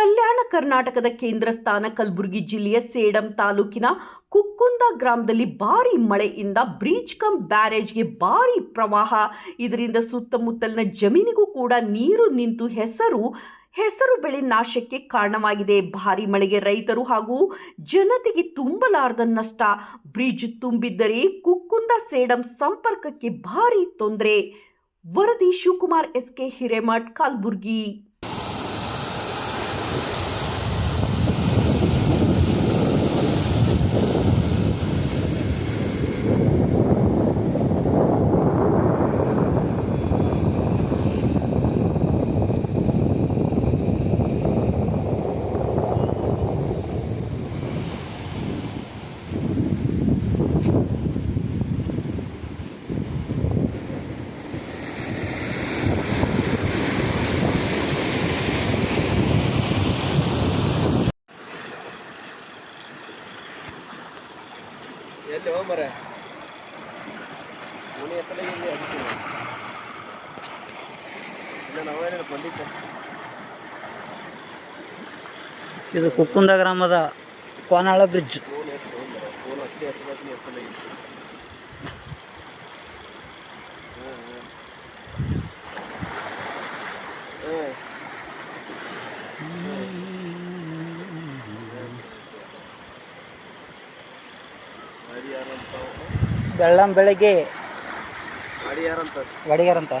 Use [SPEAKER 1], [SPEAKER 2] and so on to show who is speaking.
[SPEAKER 1] ಕಲ್ಯಾಣ ಕರ್ನಾಟಕದ ಕೇಂದ್ರ ಸ್ಥಾನ ಕಲಬುರಗಿ ಜಿಲ್ಲೆಯ ಸೇಡಂ ತಾಲೂಕಿನ ಕುಕ್ಕುಂದ ಗ್ರಾಮದಲ್ಲಿ ಭಾರಿ ಮಳೆಯಿಂದ ಬ್ರಿಡ್ಜ್ ಕಮ್ ಬ್ಯಾರೇಜ್ಗೆ ಭಾರಿ ಪ್ರವಾಹ. ಇದರಿಂದ ಸುತ್ತಮುತ್ತಲಿನ ಜಮೀನಿಗೂ ಕೂಡ ನೀರು ನಿಂತು ಹೆಸರು ಹೆಸರು ಬೆಳೆ ನಾಶಕ್ಕೆ ಕಾರಣವಾಗಿದೆ. ಭಾರಿ ಮಳೆಗೆ ರೈತರು ಹಾಗೂ ಜನತೆಗೆ ತುಂಬಲಾರದ ನಷ್ಟ. ಬ್ರಿಡ್ಜ್ ತುಂಬಿದ್ದರೆ ಕುಕ್ಕುಂದ ಸೇಡಂ ಸಂಪರ್ಕಕ್ಕೆ ಭಾರಿ ತೊಂದರೆ. ವರದಿ ಶಿವಕುಮಾರ್ ಎಸ್ಕೆ ಹಿರೇಮಠ್, ಕಲಬುರ್ಗಿ.
[SPEAKER 2] ಎಲ್ಲಿ ಹೋಗ್ ಮರೆ ಮನೆ ಎತ್ತಲ ಇಲ್ಲಿ ಅದಕ್ಕೆ ಇಲ್ಲ ನಾವೇನೇನು ಬಂದಿದ್ದೆ
[SPEAKER 3] ಇದು ಕುಕ್ಕುಂದ ಗ್ರಾಮದ ಕೋನಾಳ ಬ್ರಿಡ್ಜ್
[SPEAKER 2] ಫೋನ್
[SPEAKER 3] ಬೆಳ್ಳಂ ಬೆಳಗ್ಗೆ ಅಂತ.